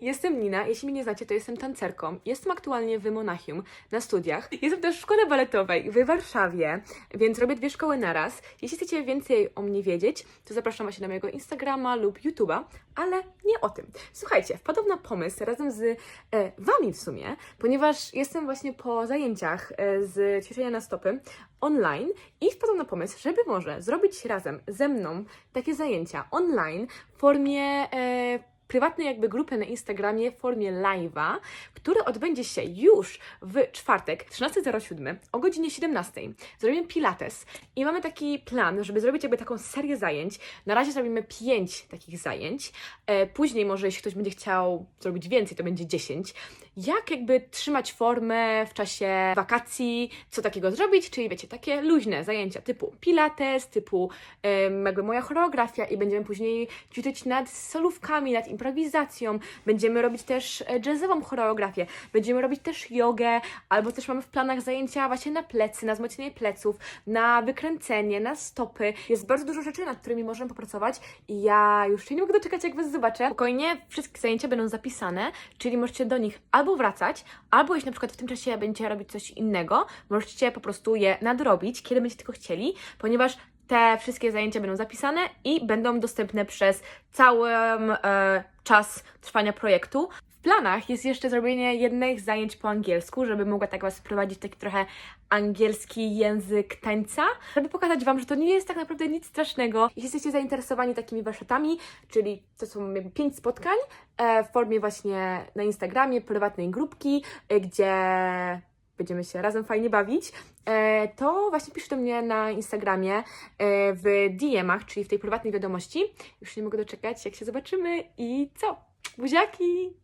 jestem Nina. Jeśli mnie nie znacie, to jestem tancerką. Jestem aktualnie w Monachium na studiach. Jestem też w szkole baletowej w Warszawie, więc robię dwie szkoły naraz. Jeśli chcecie więcej o mnie wiedzieć, to zapraszam Was na mojego Instagrama lub YouTube'a, ale nie o tym. Słuchajcie, wpadłam na pomysł razem z e, Wami w sumie, ponieważ jestem właśnie po zajęciach e, z ćwiczenia na stopy online i wpadłam na pomysł, żeby może zrobić razem ze mną takie zajęcia online w formie e, prywatnej jakby grupy na Instagramie w formie live'a, który odbędzie się już w czwartek 13.07 o godzinie 17. Zrobimy pilates i mamy taki plan, żeby zrobić jakby taką serię zajęć. Na razie zrobimy 5 takich zajęć. E, później może jeśli ktoś będzie chciał zrobić więcej, to będzie 10. Jak jakby trzymać formę w czasie wakacji, co takiego zrobić, czyli wiecie, takie luźne zajęcia typu pilates, typu jakby moja choreografia i będziemy później ćwiczyć nad solówkami, nad improwizacją, będziemy robić też e, jazzową choreografię, będziemy robić też jogę, albo też mamy w planach zajęcia właśnie na plecy, na wzmocnienie pleców, na wykręcenie, na stopy. Jest bardzo dużo rzeczy, nad którymi możemy popracować i ja już się nie mogę doczekać, jak Was zobaczę. Spokojnie, wszystkie zajęcia będą zapisane, czyli możecie do nich albo wracać, albo jeśli na przykład w tym czasie będziecie robić coś innego, możecie po prostu je nadrobić, kiedy będziecie tylko chcieli, ponieważ te wszystkie zajęcia będą zapisane i będą dostępne przez cały e, czas trwania projektu. W planach jest jeszcze zrobienie jednych zajęć po angielsku, żeby mogła tak Was wprowadzić taki trochę angielski język tańca, żeby pokazać Wam, że to nie jest tak naprawdę nic strasznego. Jeśli jesteście zainteresowani takimi warsztatami, czyli to są jakby pięć spotkań e, w formie właśnie na Instagramie, prywatnej grupki, e, gdzie będziemy się razem fajnie bawić, e, to właśnie pisz do mnie na Instagramie e, w DM-ach, czyli w tej prywatnej wiadomości. Już nie mogę doczekać, jak się zobaczymy i co? Buziaki!